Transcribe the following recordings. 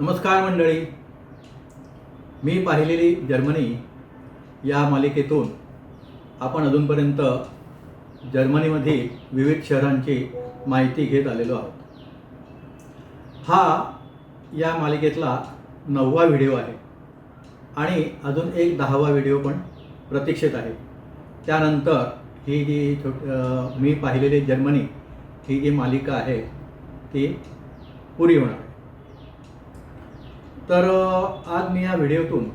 नमस्कार मंडळी. मी पाहिलेली जर्मनी या मालिकेतून आपण अजूनपर्यंत जर्मनीमधील विविध शहरांची माहिती घेत आलेलो आहोत. हा या मालिकेतला नववा व्हिडिओ आहे आणि अजून एक दहावा व्हिडिओ पण प्रतीक्षेत आहे. त्यानंतर ही जी छोट मी पाहिलेली जर्मनी ही जी मालिका आहे ती पुरी होणार. तर आज मी या व्हिडिओतून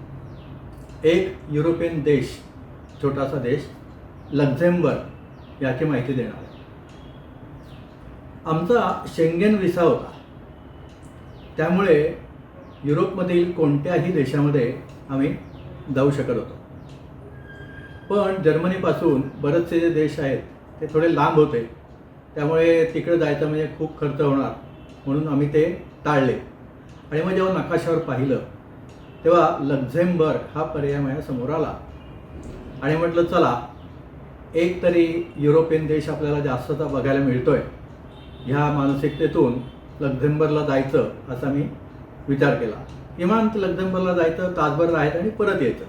एक युरोपियन देश छोटासा देश लक्झेंबर्ग याची माहिती देणार आहे. आमचा शेंगेन विसा होता. त्यामुळे युरोपमधील कोणत्याही देशामध्ये आम्ही जाऊ शकत होतो. पण जर्मनीपासून बरेचसे जे देश आहेत ते थोडे लांब होते. त्यामुळे तिकडे जायचं म्हणजे खूप खर्च होणार. म्हणून आम्ही ते टाळले. आणि मग जेव्हा नकाशावर पाहिलं तेव्हा लक्झेंबर्ग हा पर्याय माझ्यासमोर आला. आणि म्हटलं चला एक तरी युरोपियन देश आपल्याला जास्तचा बघायला मिळतोय. ह्या मानसिकतेतून लक्झेंबर्गला जायचं असा मी विचार केला. किमान लक्झेंबर्गला जायचं तासभर राहायचं आणि परत यायचं.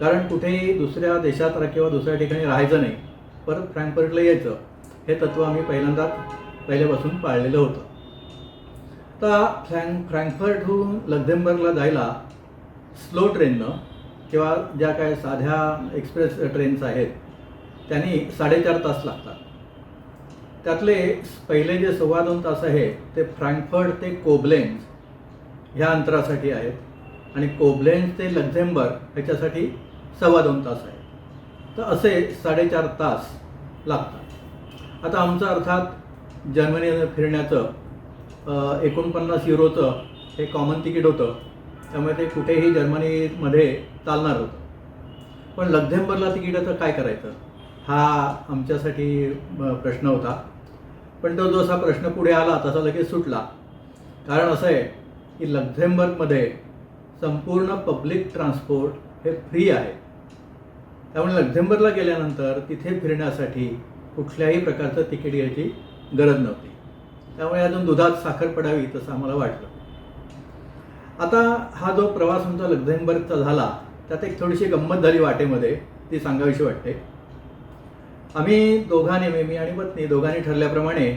कारण कुठेही दुसऱ्या देशात रा- किंवा दुसऱ्या ठिकाणी राहायचं नाही. परत फ्रँकफर्टला यायचं. हे तत्त्व आम्ही पहिल्यांदाच पहिल्यापासून पाळलेलं होतं. आता फ्रँक फ्रँकफर्टहून लग्झेंबर्गला जायला स्लो ट्रेननं किंवा ज्या काय साध्या एक्सप्रेस ट्रेन्स आहेत त्यांनी साडेचार तास लागतात. त्यातले पहिले जे सव्वा दोन तास आहे ते फ्रँकफर्ट ते कोबलेन्स ह्या अंतरासाठी आहेत. आणि कोबलेन्स ते लक्झेंबर्ग ह्याच्यासाठी सव्वा दोन तास आहे तर असे साडेचार तास लागतात. आता आमचं अर्थात जर्मनी फिरण्याचं एकोणपन्नास युरोचं हे कॉमन तिकीट होतं. त्यामुळे ते कुठेही जर्मनीमध्ये चालणार होतं. पण लक्झेंबर्गला तिकिटाचं काय करायचं? हा आमच्यासाठी प्रश्न होता. पण तो जसा प्रश्न पुढे आला तसा लगेच सुटला. कारण असं आहे की लक्झेंबर्गमध्ये संपूर्ण पब्लिक ट्रान्सपोर्ट हे फ्री आहे. त्यामुळे लक्झेंबर्गला गेल्यानंतर तिथे फिरण्यासाठी कुठल्याही प्रकारचं तिकीट घ्यायची गरज नव्हती. त्यामुळे अजून दुधात साखर पडावी तसं आम्हाला वाटलं. आता हा जो प्रवास आमचा लक्झेंबर्गचा झाला त्यात एक थोडीशी गंमत झाली वाटेमध्ये ती सांगावीशी वाटते. आम्ही दोघांनी मी आणि पत्नी दोघांनी ठरल्याप्रमाणे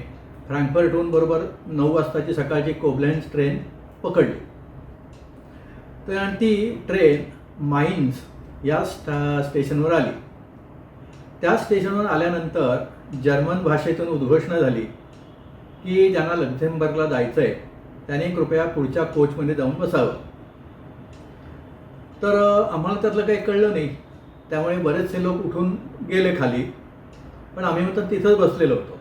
फ्रँकफर्टहून बरोबर नऊ वाजताची सकाळची कोबलेन्स ट्रेन पकडली. तर आणि ती ट्रेन माइन्स या स्टा स्टेशनवर आली. त्या स्टेशनवर आल्यानंतर जर्मन भाषेतून उद्घोषणा झाली. की ज्यांना लक्झेंबर्गला जायचं आहे त्यांनी कृपया पुढच्या कोचमध्ये जाऊन बसावं. तर आम्हाला त्यातलं काही कळलं नाही. त्यामुळे बरेचसे लोक उठून गेले खाली. पण आम्ही मात्र तिथंच बसलेलो होतो.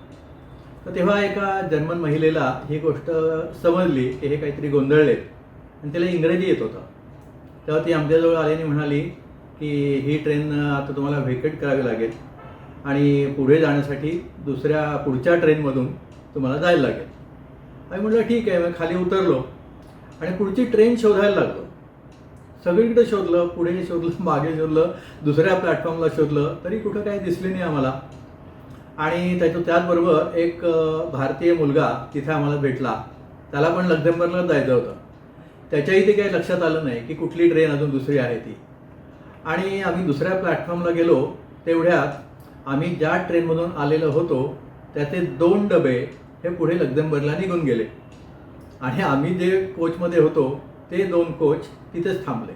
तर तेव्हा एका जर्मन महिलेला ही गोष्ट समजली की हे काहीतरी गोंधळले. आणि तिला इंग्रजी येत होतं. तेव्हा ती आमच्याजवळ आल्याने म्हणाली की ही ट्रेन आता तुम्हाला व्हेकेट करावी लागेल. आणि पुढे जाण्यासाठी दुसऱ्या पुढच्या ट्रेनमधून तुम्हाला जायला लागेल. आणि म्हटलं ठीक आहे मग खाली उतरलो आणि पुढची ट्रेन शोधायला लागलो. सगळीकडे शोधलं पुढे शोधलं मागे शोधलं दुसऱ्या प्लॅटफॉर्मला शोधलं तरी कुठं काही दिसले नाही आम्हाला. आणि त्याच्या त्याचबरोबर एक भारतीय मुलगा तिथे आम्हाला भेटला. त्याला पण लक्झेंबर्गला जायचं होतं. त्याच्याही ते काही लक्षात आलं नाही की कुठली ट्रेन अजून दुसरी आहे ती. आणि आम्ही दुसऱ्या प्लॅटफॉर्मला गेलो तेवढ्यात आम्ही ज्या ट्रेनमधून आलेलो होतो त्याचे दोन डबे हे पुढे लक्झेंबर्गला निघून गेले. आणि आम्ही जे कोचमध्ये होतो ते दोन कोच तिथेच थांबले.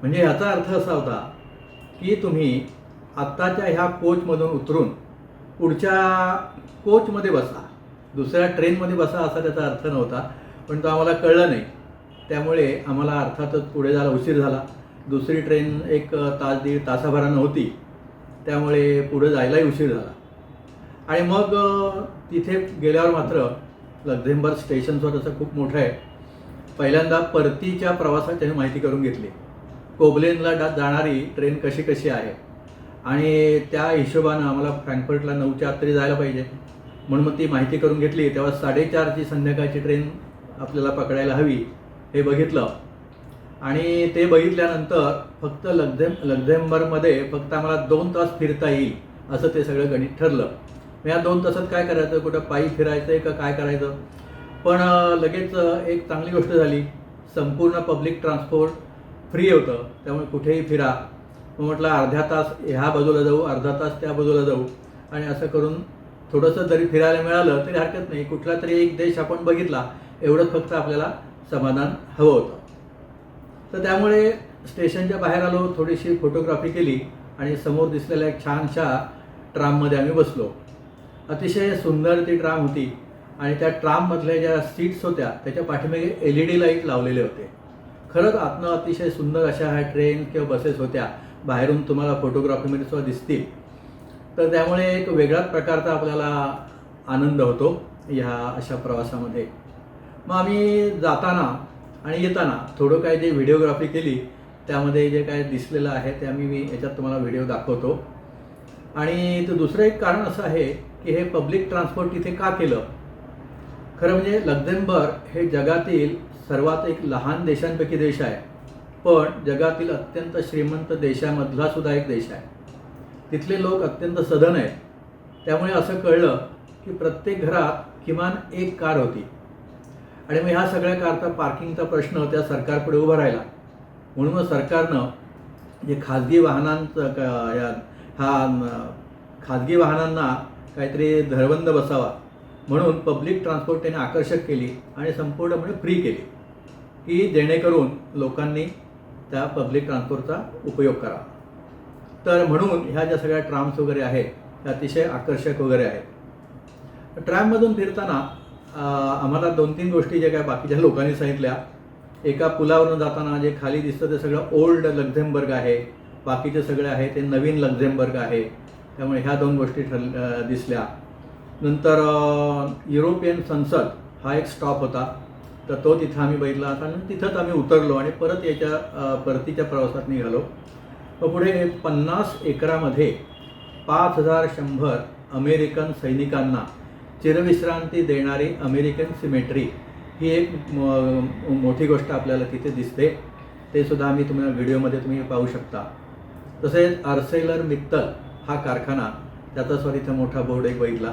म्हणजे याचा अर्थ असा होता की तुम्ही आत्ताच्या ह्या कोचमधून उतरून पुढच्या कोचमध्ये बसा. दुसऱ्या ट्रेनमध्ये बसा असा त्याचा अर्थ नव्हता पण तो आम्हाला कळलं नाही. त्यामुळे आम्हाला अर्थातच पुढे जायला उशीर झाला. दुसरी ट्रेन एक तास दीड तासाभरानं होती. त्यामुळे पुढे जायलाही उशीर झाला. आणि मग तिथे गेल्यावर मात्र लक्झेंबर्ग स्टेशनवर असं खूप मोठं आहे पहिल्यांदा परतीच्या प्रवासाची माहिती करून घेतली. कोबलेनला डा जाणारी ट्रेन कशी कशी आहे? आणि त्या हिशोबानं आम्हाला फ्रँकफर्टला नऊच्या आत तरी जायला पाहिजे. म्हणून मग ती माहिती करून घेतली. तेव्हा साडेचारची संध्याकाळची ट्रेन आपल्याला पकडायला हवी हे बघितलं. आणि ते बघितल्यानंतर फक्त लक्झेम लक्झेंबर्गमध्ये फक्त आम्हाला दोन तास फिरता येईल असं ते सगळं गणित ठरलं. या दोन तासात काय करायचं? कुठं पायी फिरायचं आहे का काय करायचं? पण लगेच एक चांगली गोष्ट झाली. संपूर्ण पब्लिक ट्रान्सपोर्ट फ्री होतं. त्यामुळे कुठेही फिरा. मग म्हटलं अर्ध्या तास ह्या बाजूला जाऊ अर्धा तास त्या बाजूला जाऊ. आणि असं करून थोडंसं जरी फिरायला मिळालं तरी हरकत नाही. कुठला तरी एक देश आपण बघितला एवढंच फक्त आपल्याला समाधान हवं होतं. तर त्यामुळे स्टेशनच्या बाहेर आलो थोडीशी फोटोग्राफी केली. आणि समोर दिसलेल्या एक छानशा ट्राममध्ये आम्ही बसलो. अतिशय सुंदर ती ट्राम होती. आणि त्या ट्राममधल्या ज्या सीट्स होत्या त्याच्या पाठीमागे एल ई डी लाइट लावलेले होते. खरंच आतनं अतिशय सुंदर अशा ह्या ट्रेन किंवा बसेस होत्या. बाहेरून तुम्हाला फोटोग्राफीमध्ये सुद्धा दिसतील. तर त्यामुळे एक वेगळाच प्रकारचा आपल्याला आनंद होतो ह्या अशा प्रवासामध्ये. मग आम्ही जाताना आणि येताना थोडं काय जे व्हिडिओग्राफी केली त्यामध्ये जे काय दिसलेलं आहे ते आम्ही मी याच्यात तुम्हाला व्हिडिओ दाखवतो. आणि ते दुसरं एक कारण असं आहे की हे पब्लिक ट्रान्सपोर्ट तिथे का केलं? खरं म्हणजे लक्झेंबर्ग हे जगातील सर्वात एक लहान देशांपैकी देश आहे. पण जगातील अत्यंत श्रीमंत देशामधला सुद्धा एक देश आहे. तिथले लोक अत्यंत सधन आहेत. त्यामुळे असं कळलं की प्रत्येक घरात किमान एक कार होती. आणि मग ह्या सगळ्या कारचा पार्किंगचा प्रश्न त्या सरकारपुढे उभा राहिला. म्हणून मग सरकारनं जे खाजगी वाहनांचं क- या हा खाजगी वाहनांना काहीतरी धरबंद बसावा म्हणून पब्लिक ट्रान्सपोर्ट त्याने आकर्षक केली आणि संपूर्णपणे फ्री केली. की जेणेकरून लोकांनी त्या पब्लिक ट्रान्सपोर्टचा उपयोग करावा. तर म्हणून ह्या ज्या सगळ्या ट्राम्स वगैरे आहेत त्या अतिशय आकर्षक वगैरे आहेत. ट्रॅममधून फिरताना आम्हाला दोन तीन गोष्टी ज्या काय बाकीच्या लोकांनी सांगितल्या. एका पुलावरून जाताना जे खाली दिसतं ते सगळं ओल्ड लक्झेमबर्ग आहे. बाकीचे सगळे आहे ते नवीन लक्झेंबर्ग आहे. त्यामुळे ह्या दोन गोष्टी ठर दिसल्या. नंतर युरोपियन संसद हा एक स्टॉप होता. तर तो तिथं आम्ही बघितला. आणि तिथंच आम्ही उतरलो आणि परत याच्या परतीच्या प्रवासात निघालो. व पुढे पन्नास एकरामध्ये पाच हजार शंभर अमेरिकन सैनिकांना चिरविश्रांती देणारी अमेरिकन सिमेट्री ही एक मोठी गोष्ट आपल्याला तिथे दिसते. ते सुद्धा आम्ही तुम्हाला व्हिडिओमध्ये तुम्ही पाहू शकता. तसेच आर्सेलर मित्तल हा कारखाना त्याचा सुद्धा इथं मोठा बोर्ड एक बघितला.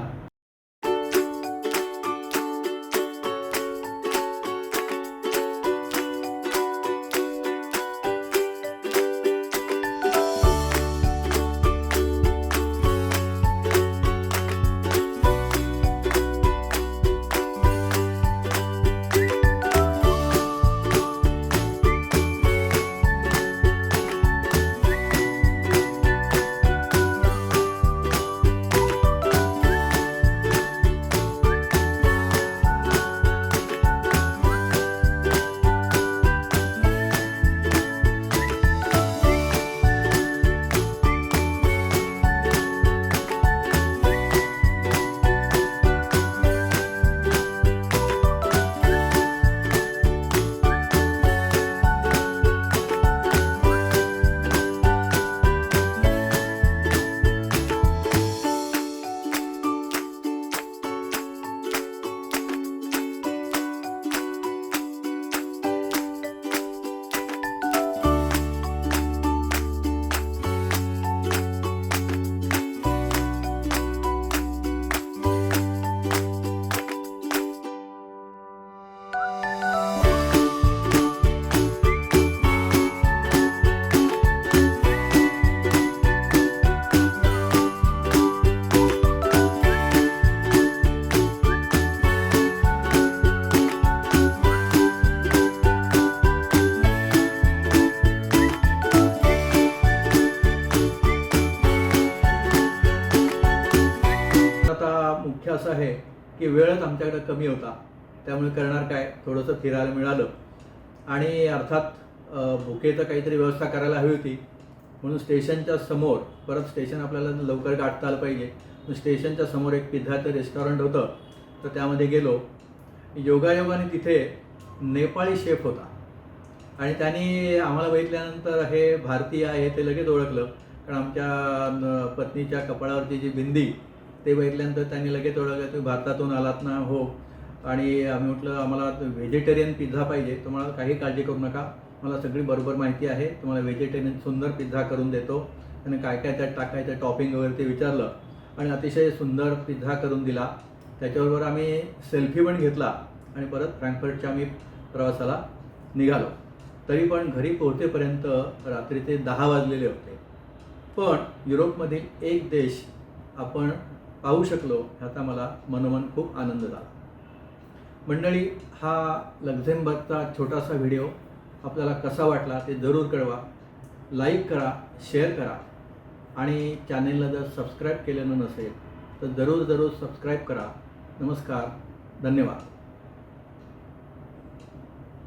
वेळच आमच्याकडे कमी होता. त्यामुळे करणार काय? थोडंसं फिरायला मिळालं. आणि अर्थात भुकेचं काहीतरी व्यवस्था करायला हवी होती. म्हणून स्टेशनच्या समोर परत स्टेशन आपल्याला लवकर गाठता आलं पाहिजे. स्टेशनच्या समोर एक पिझ्झाचं रेस्टॉरंट होतं. तर त्यामध्ये गेलो. योगायोगाने तिथे नेपाळी शेफ होता. आणि त्यांनी आम्हाला बघितल्यानंतर हे भारतीय आहे ते लगेच ओळखलं. कारण आमच्या न- पत्नीच्या कपाळावरची जी बिंदी ते बघितल्यानंतर त्यांनी लगेच ओळखलं तुम्ही भारतातून आलात ना हो. आणि आम्ही म्हटलं आम्हाला व्हेजिटेरियन पिझ्झा पाहिजे तुम्हाला काही काळजी करू नका. मला सगळी बरोबर माहिती आहे. तुम्हाला व्हेजिटेरियन सुंदर पिझ्झा करून देतो. आणि काय काय त्यात टाकायचं टॉपिंग वगैरे ते विचारलं. आणि अतिशय सुंदर पिझ्झा करून दिला. त्याच्याबरोबर आम्ही सेल्फी पण घेतला. आणि परत फ्रँकफर्टच्या आम्ही प्रवासाला निघालो. तरी पण घरी पोहोचेपर्यंत रात्रीचे दहा वाजलेले होते. पण युरोपमधील एक देश आपण पाहू शकलो ह्याचा मला मनोमन खूप आनंद झाला. मंडळी हा लक्झेंबर्गचा छोटासा व्हिडिओ आपल्याला कसा वाटला ते जरूर कळवा. लाईक करा शेअर करा आणि चॅनेलला जर सबस्क्राईब केलेलं नसेल तर जरूर जरूर सबस्क्राईब करा. नमस्कार धन्यवाद.